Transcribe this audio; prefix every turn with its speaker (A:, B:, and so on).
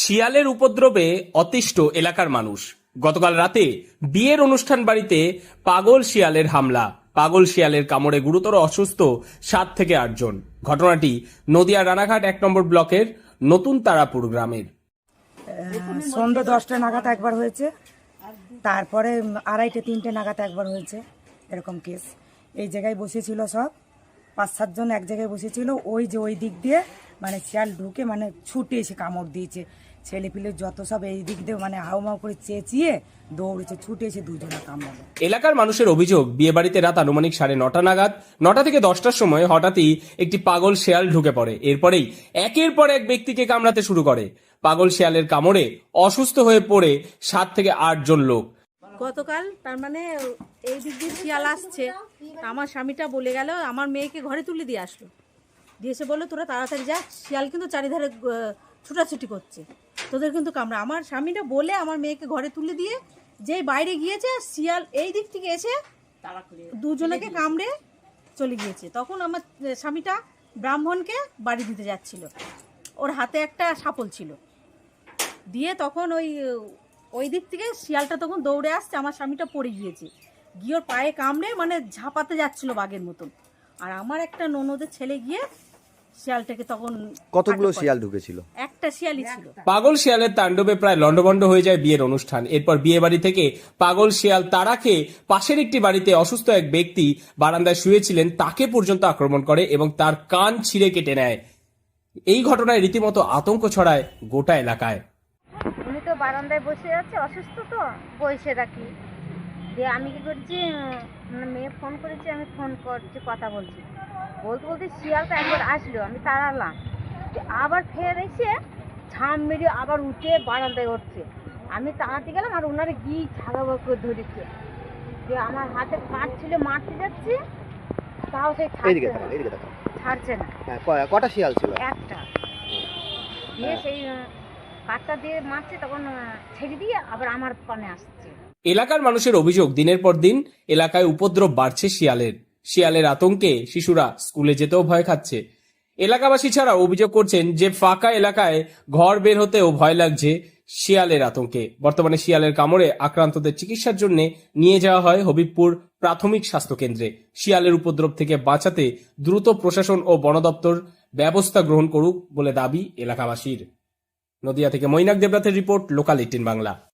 A: শিয়ালের উপদ্রবে অতিষ্ঠ এলাকার মানুষ। গতকাল রাতে বিয়ের অনুষ্ঠান বাড়িতে পাগল শিয়ালের হামলা। পাগল শিয়ালের কামড়ে গুরুতর অসুস্থ সাত থেকে আটজন ঘটনাটি নদিয়া রানাঘাট এক নম্বর ব্লকের নতুন তারাপুর গ্রামের।
B: সন্ধ্যে দশটা নাগাদ একবার হয়েছে। তারপরে আড়াইটে, তিনটে নাগাদ একবার হয়েছে এরকম কেস এই জায়গায় বসেছিল সব। পাঁচ সাতজন এক জায়গায় বসেছিল ওই যে ওই দিক দিয়ে মানে শিয়াল ঢুকে মানে ছুটে এসে কামড় দিয়েছে। ছেলে পিলে যত সব এই দিক দিয়ে মানে হাউমাউ করে চেঁচিয়ে দৌড়েছে ছুটে এসে দুজনে কামড়ালো।
A: এলাকার মানুষের অভিযোগ বিয়ে বাড়িতে রাত আনুমানিক সাড়ে নটা নাগাদ নটা থেকে দশটার সময় হঠাৎই একটি পাগল শেয়াল ঢুকে পড়ে। এরপরেই একের পর এক ব্যক্তিকে কামড়াতে শুরু করে। পাগল শিয়ালের কামড়ে অসুস্থ হয়ে পড়ে সাত থেকে আটজন লোক।
C: গতকাল তার মানে এই দিক দিয়ে শিয়াল আসছে। আমার স্বামীটা বলে গেল আমার মেয়েকে ঘরে তুলে দিয়ে আসলো। দিয়ে এসে বলল তোরা তাড়াতাড়ি যা শিয়াল কিন্তু চারিধারে ছুটাছুটি করছে। তোদের কিন্তু কামড়া। আমার স্বামীটা বলে আমার মেয়েকে ঘরে তুলে দিয়ে যেই বাইরে গিয়েছে শিয়াল এই দিক থেকে এসে দুজনকে কামড়ে চলে গিয়েছে। তখন আমার স্বামীটা ব্রাহ্মণকে বাড়ি দিতে যাচ্ছিল। ওর হাতে একটা সাপল ছিল। দিয়ে তখন ওই ওই দিক থেকে শিয়ালটা তখন দৌড়ে আসছে আমার স্বামীটা পড়ে গিয়েছে। গিয়ে ওর পায়ে কামড়ে মানে ঝাঁপাতে যাচ্ছিল বাঘের মতন। আর আমার একটা ননদের ছেলে গিয়ে শিয়ালটাকে তখন
D: কতগুলো শিয়াল ঢুকেছিল?
C: একটা শিয়ালই ছিল।
A: পাগল শিয়ালের তাণ্ডবে প্রায় লণ্ডভণ্ড হয়ে যায় বিয়ের অনুষ্ঠান। এরপর বিয়ে বাড়ি থেকে পাগল শিয়াল খেয়ে পাশের একটি বাড়িতে অসুস্থ এক ব্যক্তি বারান্দায় শুয়েছিলেন তাকে পর্যন্ত আক্রমণ করে এবং তার কান ছিঁড়ে কেটে নেয়। এই ঘটনায় রীতিমতো আতঙ্ক ছড়ায় গোটা এলাকায়।
E: উনি তো বারান্দায় বসে আছে অসুস্থ তো? বসে রাখি দিয়ে আমি কি করছি মানে মেয়ে ফোন করেছি আমি ফোন করছি কথা বলছি। বলতে বলতে শিয়ালটা একবার আসলো আমি তাড়ালাম। আবার ফের এসে ঝাম মেরে আবার উঠে বারান্দায় উঠছে। আমি তাড়াতে গেলাম আর ওনারা গি ছাগা করে ধরেছে। যে আমার হাতে কাঠ ছিল মারতে যাচ্ছি তাও সেই ছাড়ছে না। ছাড়ছে না।
D: হ্যাঁ কটা শিয়াল ছিল?
E: একটা। দিয়ে সেই আহ, কাঠটা দিয়ে মারছে তখন ছেড়ে দিয়ে আবার আমার পানে আসছে।
A: এলাকার মানুষের অভিযোগ, দিনের পর দিন এলাকায় উপদ্রব বাড়ছে শিয়ালের। শিয়ালের আতঙ্কে শিশুরা স্কুলে যেতেও ভয় খাচ্ছে। এলাকাবাসী ছাড়া অভিযোগ করছেন যে, ফাঁকা এলাকায় ঘর বের হতেও ভয় লাগছে শিয়ালের আতঙ্কে। বর্তমানে শিয়ালের কামড়ে আক্রান্তদের চিকিৎসার জন্য নিয়ে যাওয়া হয় হবিবপুর প্রাথমিক স্বাস্থ্য কেন্দ্রে শিয়ালের উপদ্রব থেকে বাঁচাতে দ্রুত প্রশাসন ও বন দপ্তর ব্যবস্থা গ্রহণ করুক বলে দাবি এলাকাবাসীর। নদিয়া থেকে মৈনাক দেবনাথের রিপোর্ট, লোকাল এইটিন বাংলা।